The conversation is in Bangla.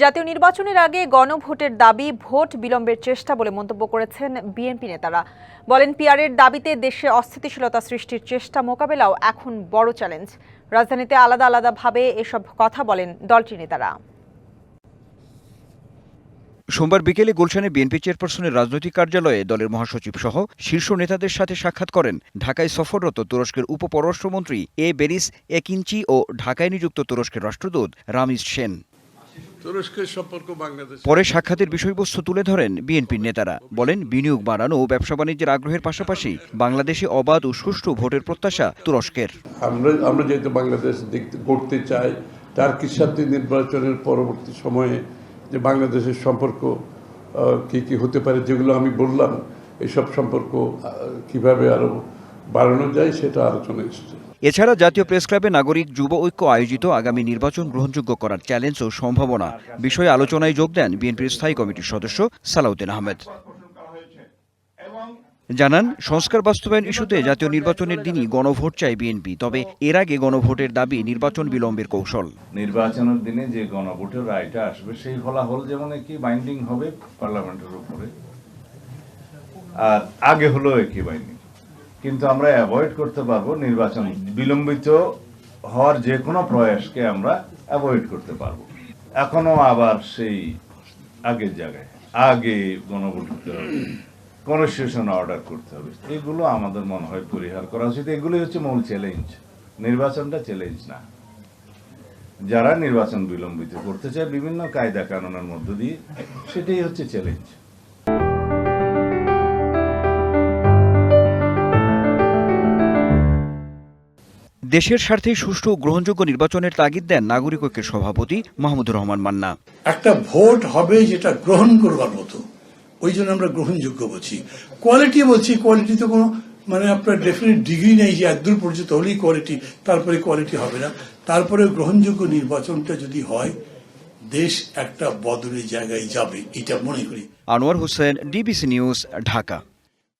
জাতীয় নির্বাচনের আগে গণভোটের দাবি, ভোট বিলম্বের চেষ্টা বলে মন্তব্য করেছেন বিএনপি নেতারা। বলেন পিয়ারের দাবিতে দেশে অস্থিতিশীলতা সৃষ্টির চেষ্টা মোকাবেলাও এখন বড় চ্যালেঞ্জ। রাজধানীতে আলাদা আলাদাভাবে এসব কথা বলেন দলটির নেতারা। সোমবার বিকেলে গুলশানে বিএনপি চেয়ারপারসনের রাজনৈতিক কার্যালয়ে দলের মহাসচিব সহ শীর্ষ নেতাদের সাথে সাক্ষাৎ করেন ঢাকায় সফররত তুরস্কের উপপররাষ্ট্রমন্ত্রী এ বেরিস একিঞ্চি ও ঢাকায় নিযুক্ত তুরস্কের রাষ্ট্রদূত রামিজ সেন। পরে সাক্ষাতের বিষয়বস্তু তুলে ধরেন বিএনপির নেতারা। বলেন বিনিয়োগ বাড়ানো ও ব্যবসা বাণিজ্যের আগ্রহের পাশাপাশি বাংলাদেশে অবাধ ও সুষ্ঠু ভোটের প্রত্যাশা তুরস্কের। আমরা আমরা যেহেতু বাংলাদেশ দেখতে করতে চাই টার্কির সাথে নির্বাচনের পরবর্তী সময়ে যে বাংলাদেশের সম্পর্ক কি কি হতে পারে যেগুলো আমি বললাম এসব সম্পর্ক কীভাবে আরও বাড়ানো যায় সেটা আলোচনা এসেছে। এছাড়া জাতীয় প্রেস ক্লাবে নাগরিক যুব ঐক্য আয়োজিত আগামী নির্বাচন গ্রহণযোগ্য করার চ্যালেঞ্জ ও সম্ভাবনা বিষয়ে আলোচনায় যোগ দেন বিএনপির স্থায়ী কমিটির সদস্য সালাউদ্দিন আহমেদ। জানান সংস্কার বাস্তবায়ন ইস্যুতে জাতীয় নির্বাচনের দিনই গণভোট চায় বিএনপি তবে এর আগে গণভোটের দাবি নির্বাচন বিলম্বের কৌশল। নির্বাচনের দিনে যে গণভোটের রায়টা আসবে সেই ফলাফল যেমন কি বাইন্ডিং হবে পার্লামেন্টের উপরে আর আগে হলো একই বাইন্ডিং কিন্তু আমরা অ্যাভয়েড করতে পারব নির্বাচন বিলম্বিত হওয়ার যে কোনো প্রয়াসকে আমরা অ্যাভয়েড করতে পারব। এখনও আবার সেই আগের জায়গায়, আগে গণভোট হতে হবে কনস্টিটিউশন অর্ডার করতে হবে। এগুলো আমাদের মনে হয় পরিহার করা উচিত। এগুলোই হচ্ছে মূল চ্যালেঞ্জ নির্বাচনটা চ্যালেঞ্জ না। যারা নির্বাচন বিলম্বিত করতে চায়, বিভিন্ন কায়দা কানুনের মধ্য দিয়ে, সেটাই হচ্ছে চ্যালেঞ্জ দেশের স্বার্থে সুষ্ঠু ও গ্রহণযোগ্য নির্বাচনের তাগিদ দেন নাগরিক ঐক্যের সভাপতি মাহমুদুর রহমান মান্না। একটা ভোট হবে যেটা গ্রহণ করবার মতো। ওই জন্য আমরা গ্রহণযোগ্য বলছি। কোয়ালিটি বলছি কোয়ালিটি তো কোনো মানে আপনার ডেফিনেট ডিগ্রি নেই যে একদূর পর্যন্ত হলেই কোয়ালিটি তারপরে কোয়ালিটি হবে না। তারপরে গ্রহণযোগ্য নির্বাচনটা যদি হয় দেশ একটা বদলের জায়গায় যাবে এটা মনে করি। Anwar Hossain DBC news Dhaka.